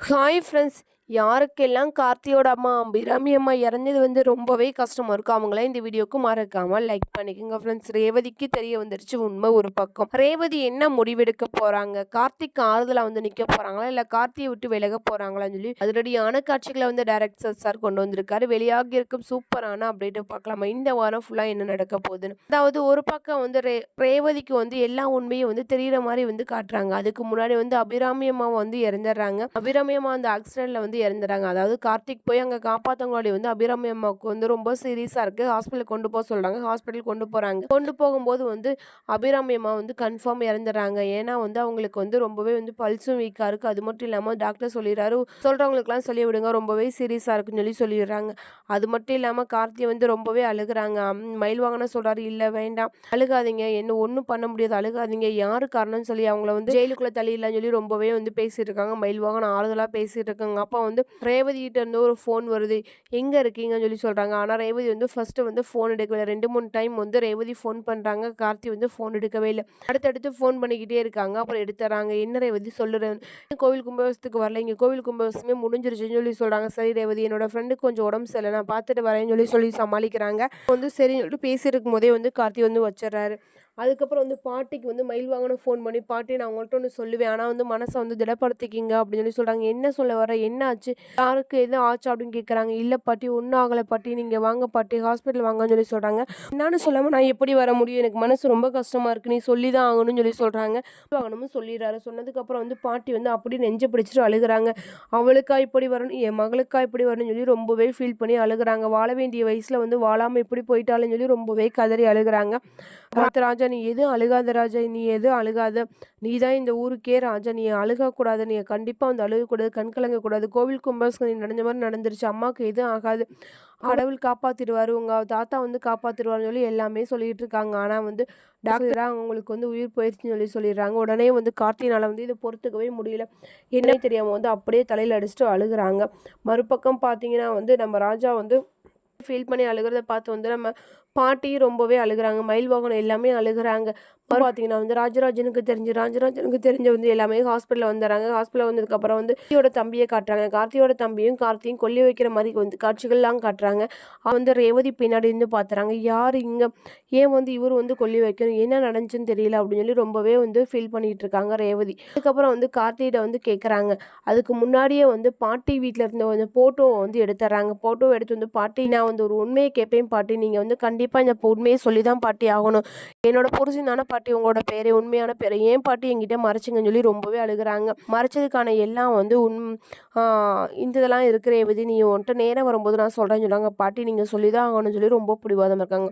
Hi friends யாருக்கெல்லாம் கார்த்தியோட அம்மா அபிராமி அம்மா இறந்தது வந்து ரொம்பவே கஷ்டமாக இருக்கும் அவங்களே இந்த வீடியோக்கு மறக்காமல் லைக் பண்ணிக்கோங்க ஃப்ரெண்ட்ஸ் ரேவதிக்கு தெரிய வந்துருச்சு உண்மை ஒரு பக்கம். ரேவதி என்ன முடிவெடுக்க போகிறாங்க கார்த்திக் ஆறுதலாக வந்து நிற்க போகிறாங்களா இல்லை கார்த்தியை விட்டு விலக போகிறாங்களான்னு சொல்லி அதிரடியான காட்சிகளை வந்து டேரக்டர் சார் கொண்டு வந்திருக்காரு. வெளியாகி இருக்கும் சூப்பரான அப்டேட்டை பார்க்கலாமா? இந்த வாரம் ஃபுல்லாக என்ன நடக்க போகுதுன்னு. அதாவது ஒரு பக்கம் வந்து ரே ரேவதிக்கு வந்து எல்லா உண்மையும் வந்து தெரியிற மாதிரி வந்து காட்டுறாங்க. அதுக்கு முன்னாடி வந்து அபிராமி அம்மா வந்து இறந்துடுறாங்க. அபிராமி அம்மா அந்த ஆக்சிடென்ட்ல வந்து இறந்துறாங்க அதாவது கார்த்திக் போய் அங்கே காப்பாற்றவங்களுடைய வந்து அபிராமி அம்மாவுக்கு வந்து ரொம்ப சீரியஸாக இருக்குது ஹாஸ்பிட்டல் கொண்டு போக சொல்கிறாங்க ஹாஸ்பிட்டல் கொண்டு போகிறாங்க கொண்டு போகும்போது வந்து அபிராமி அம்மா வந்து கன்ஃபார்ம் இறந்துடுறாங்க. ஏன்னா வந்து அவங்களுக்கு வந்து ரொம்பவே வந்து பல்ஸும் வீக்காக இருக்குது அது மட்டும் இல்லாமல் டாக்டர் சொல்லிடுறாரு. சொல்கிறவங்களுக்குலாம் சொல்லி விடுங்க. ரொம்பவே சீரியஸாக இருக்குன்னு சொல்லி சொல்லிடுறாங்க. அது மட்டும் இல்லாமல் கார்த்தி வந்து ரொம்பவே அழுகுறாங்க. மயில் வாங்கினா சொல்கிறாரு இல்லை வேண்டாம். அழுகாதீங்க. என்ன ஒன்றும் பண்ண முடியாது. அழுகாதீங்க. யாரு காரணம்னு சொல்லி அவங்கள வந்து ஜெயிலுக்குள்ளே இல்லைன்னு சொல்லி ரொம்பவே வந்து பேசிட்டு இருக்காங்க. மயில் வாங்கின ஆறுதலாக பேசிட்டு இருக்காங்க. அப்போ வந்து ரேவதிகிட்ட இருந்து ஒரு ஃபோன் வருது. எங்கே இருக்கீங்கன்னு சொல்லி சொல்கிறாங்க ஆனால் ரேவதி வந்து ஃபஸ்ட்டு வந்து ஃபோன் எடுக்கவே ரெண்டு மூணு டைம் வந்து ரேவதி ஃபோன் பண்ணுறாங்க கார்த்தி வந்து ஃபோன் எடுக்கவே இல்லை. அடுத்தடுத்து ஃபோன் பண்ணிக்கிட்டே இருக்காங்க. அப்புறம் எடுத்துறாங்க. என்ன ரேவதி சொல்லுறேன் கோவில் கும்பகோசத்துக்கு வரல. இங்கே கோவில் கும்பகோசமே முடிஞ்சிருச்சுன்னு சொல்லி சொல்கிறாங்க சரி ரேவதி என்னோட ஃப்ரெண்டுக்கு கொஞ்சம் உடம்பு சரியில்லை. நான் பார்த்துட்டு வரேன்னு சொல்லி சொல்லி சமாளிக்கிறாங்க. வந்து சரின்னு சொல்லிட்டு பேசியிருக்கும் போதே வந்து கார்த்தி வந்து வச்சிடுறாரு. அதுக்கப்புறம் வந்து பாட்டிக்கு வந்து மயில் வாங்கணும் ஃபோன் பண்ணி பாட்டி நான் உங்கள்கிட்ட ஒன்று சொல்லுவேன். ஆனால் வந்து மனசை வந்து திடப்படுத்திக்கிங்க அப்படின்னு சொல்லி சொல்கிறாங்க என்ன சொல்ல வர என்ன ஆச்சு? யாருக்கு எது ஆச்சு? அப்படின்னு கேட்குறாங்க இல்லை பாட்டி ஒன்றும் ஆகலை பாட்டி. நீங்கள் வாங்க பாட்டி ஹாஸ்பிட்டல் வாங்கன்னு சொல்லி சொல்கிறாங்க என்னன்னு சொல்லாமல் நான் எப்படி வர முடியும்? எனக்கு மனசு ரொம்ப கஷ்டமாக இருக்குது நீ சொல்லி தான் ஆகணும்னு சொல்லி சொல்கிறாங்க வாங்கணும்னு சொல்லிடுறாரு. சொன்னதுக்கப்புறம் வந்து பாட்டி வந்து அப்படி நெஞ்ச பிடிச்சிட்டு அழுகுறாங்க. அவளுக்கா இப்படி வரணும்? என் மகளுக்கா இப்படி வரணும்னு சொல்லி ரொம்பவே ஃபீல் பண்ணி அழுகுறாங்க. வாழ வேண்டிய வயசில் வந்து வாழாமல் இப்படி போயிட்டாலும் சொல்லி ரொம்பவே கதறி அழுகுறாங்க. ராஜா நீ எதுவும் அழுகாத ராஜா? நீ எதுவும் அழுகாத? நீ தான் இந்த ஊருக்கே ராஜா. நீ அழுகக்கூடாது. நீ கண்டிப்பாக வந்து அழுகக்கூடாது. கண் கலங்கக்கூடாது. கோவில் கும்பாஸ்க்கு நீ நடந்த மாதிரி நடந்துருச்சு. அம்மாவுக்கு எதுவும் ஆகாது. கடவுள் காப்பாற்றிடுவார் உங்கள் தாத்தா வந்து காப்பாற்றிடுவார்னு சொல்லி எல்லாமே சொல்லிகிட்டு இருக்காங்க. ஆனால் வந்து டாக்டராக அவங்களுக்கு வந்து உயிர் போயிடுச்சுன்னு சொல்லி சொல்லிடுறாங்க. உடனே வந்து கார்த்தினால் வந்து இதை பொறுத்துக்கவே முடியல. என்ன தெரியாமல் வந்து அப்படியே தலையில் அடிச்சுட்டு அழுகுறாங்க. மறுபக்கம் பார்த்தீங்கன்னா வந்து நம்ம ராஜா வந்து ஃபீல் பண்ணி அழுகிறத பார்த்து வந்து நம்ம பாட்டியும் ரொம்பவே அழுகுறாங்க. மயில் வாகனம் எல்லாமே அழுகுறாங்க. பார்த்தீங்கன்னா வந்து ராஜராஜனுக்கு தெரிஞ்சு ராஜராஜனுக்கு தெரிஞ்ச வந்து எல்லாமே ஹாஸ்பிட்டலில் வந்துடுறாங்க. ஹாஸ்பிட்டல் வந்ததுக்கப்புறம் வந்து கார்த்தியோட தம்பியை காட்டுறாங்க. கார்த்தியோட தம்பியும் கார்த்தியும் கொல்லி வைக்கிற மாதிரி வந்து காட்சிகள்லாம் காட்டுறாங்க. வந்து ரேவதி பின்னாடி இருந்து பார்த்துறாங்க யார் இங்கே? ஏன் வந்து இவர் வந்து கொல்லி வைக்கணும்? என்ன நடந்துச்சுன்னு தெரியல அப்படின்னு சொல்லி ரொம்பவே வந்து ஃபீல் பண்ணிட்டு இருக்காங்க ரேவதி. அதுக்கப்புறம் வந்து கார்த்திகிட்ட வந்து கேட்குறாங்க அதுக்கு முன்னாடியே வந்து பாட்டி வீட்டில் இருந்த வந்து ஃபோட்டோவை வந்து எடுத்துறாங்க ஃபோட்டோ எடுத்து வந்து பாட்டி நான் வந்து ஒரு உண்மையை கேட்பேன் பாட்டி நீங்கள் வந்து கண்டிப்பாக இந்த உண்மையை சொல்லி தான் பாட்டி ஆகணும். என்னோட புருஷன் தானே பாட்டி பாட்டி உங்களோட பேரை உண்மையான பேரை ஏன் பாட்டி என்கிட்ட மறைச்சிங்கன்னு சொல்லி ரொம்பவே அழுகுறாங்க. மறைச்சதுக்கான எல்லாம் வந்து உண் இந்த இதெல்லாம் இருக்கிற எவதி நீ உன்கிட்ட நேரம் வரும்போது நான் சொல்கிறேன்னு சொல்லுவாங்க பாட்டி நீங்கள் சொல்லி தான் ஆகணும்னு சொல்லி ரொம்ப பிடிவாதம் இருக்காங்க.